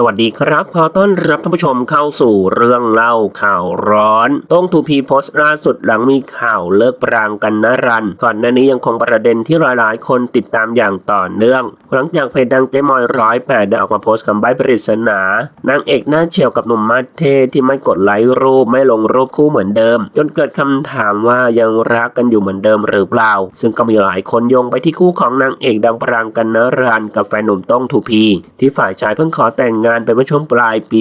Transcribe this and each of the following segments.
สวัสดีครับ ขอต้อนรับท่านผู้ชมเข้าสู่เรื่องเล่าข่าวร้อน ต้องทูพีโพสต์ล่าสุดหลังมีข่าวเลิกปรางกันนรัน ก่อนหน้านี้ยังคงประเด็นที่หลายๆ คนติดตามอย่างต่อเนื่อง หลังจากเพจดังเจมอยร้อยแปดได้ออกมาโพสต์คำใบ้ปริศนา นางเอกหน้าเฉียวกับหนุ่มมาเทที่ไม่กดไลค์รูปไม่ลงรูปคู่เหมือนเดิม จนเกิดคำถามว่ายังรักกันอยู่เหมือนเดิมหรือเปล่า ซึ่งก็มีหลายคนโยงไปที่คู่ของนางเอกดังปรางกันนรันกับแฟนหนุ่มต้องทูพีที่ฝ่ายชายเพิ่งขอแต่งงานไปเมื่อช่วงปลายปี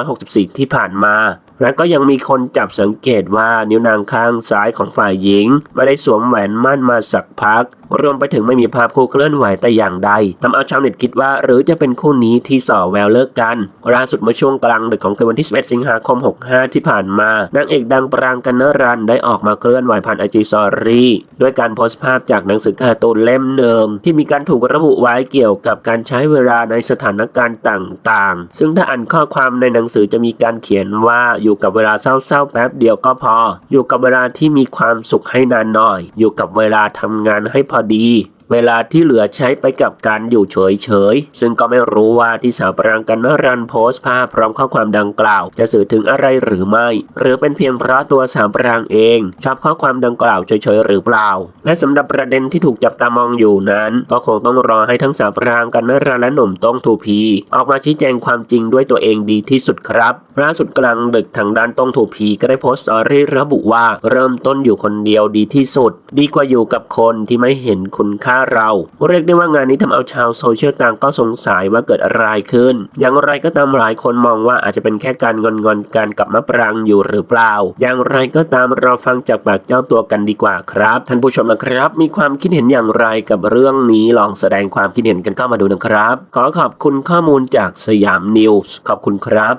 2564 ที่ผ่านมา และก็ยังมีคนจับสังเกตว่านิ้วนางข้างซ้ายของฝ่ายหญิง ไม่ได้สวมแหวนมั่นมาสักพัก รวมไปถึงไม่มีภาพคู่เคลื่อนไหวแต่อย่างใดทำเอาชาวเน็ตคิดว่า หรือจะเป็นคู่นี้ที่ส่อแววเลิกกันล่าสุดเมื่อช่วงกลางดึกของคืนวันที่ 11 สิงหาคม 65 ที่ผ่านมานางเอกดังปรางกันนรันได้ออกมาเคลื่อนไหวผ่านไอจีสอรี่ด้วยการโพสต์ภาพจากหนังสือการ์ตูนเล่มเดิม ที่มีการถูกระบุไว้เกี่ยวกับการใช้เวลาในสถานการณ์ต่างๆ ซึ่งถ้าอ่านข้อความในหนังสือจะมีการเขียนว่าอยู่กับเวลาเศร้าๆแป๊บเดียวก็พอ อยู่กับเวลาที่มีความสุขให้นานหน่อย อยู่กับเวลาทำงานให้พอดี เวลาที่เหลือใช้ไปกับการอยู่เฉยๆ ซึ่งก็ไม่รู้ว่าที่สาวปรางกันนรันโพสต์ภาพพร้อมข้อความดังกล่าว จะสื่อถึงอะไรหรือไม่ หรือเป็นเพียงเพราะตัวสาวปรางเอง ชอบข้อความดังกล่าวเฉยๆหรือเปล่า และสำหรับประเด็นที่ถูกจับตามองอยู่นั้น ก็คงต้องรอให้ทั้งสาวปรางกันนรันและหนุ่มต้องทูพี ออกมาชี้แจงความจริงด้วยตัวเองดีที่สุดครับล่าสุดกลางดึกทางด้านต้องทูพีก็ได้โพสต์อรี่ระบุว่า เริ่มต้นอยู่คนเดียวดีที่สุด ดีกว่าอยู่กับคนที่ไม่เห็นคุณค่าเรา เรียกได้ว่างานนี้ทำเอาชาวโซเชียลต่างก็สงสัยว่าเกิดอะไรขึ้น อย่างไรก็ตามหลายคนมองว่าอาจจะเป็นแค่การงอนงอนกันกับมะปรางอยู่หรือเปล่า อย่างไรก็ตามเราฟังจากปากเจ้าตัวกันดีกว่าครับ ท่านผู้ชมนะครับ มีความคิดเห็นอย่างไรกับเรื่องนี้ลองแสดงความคิดเห็นกันเข้ามาดูนะครับ ขอขอบคุณข้อมูลจากสยามนิวส์ขอบคุณครับ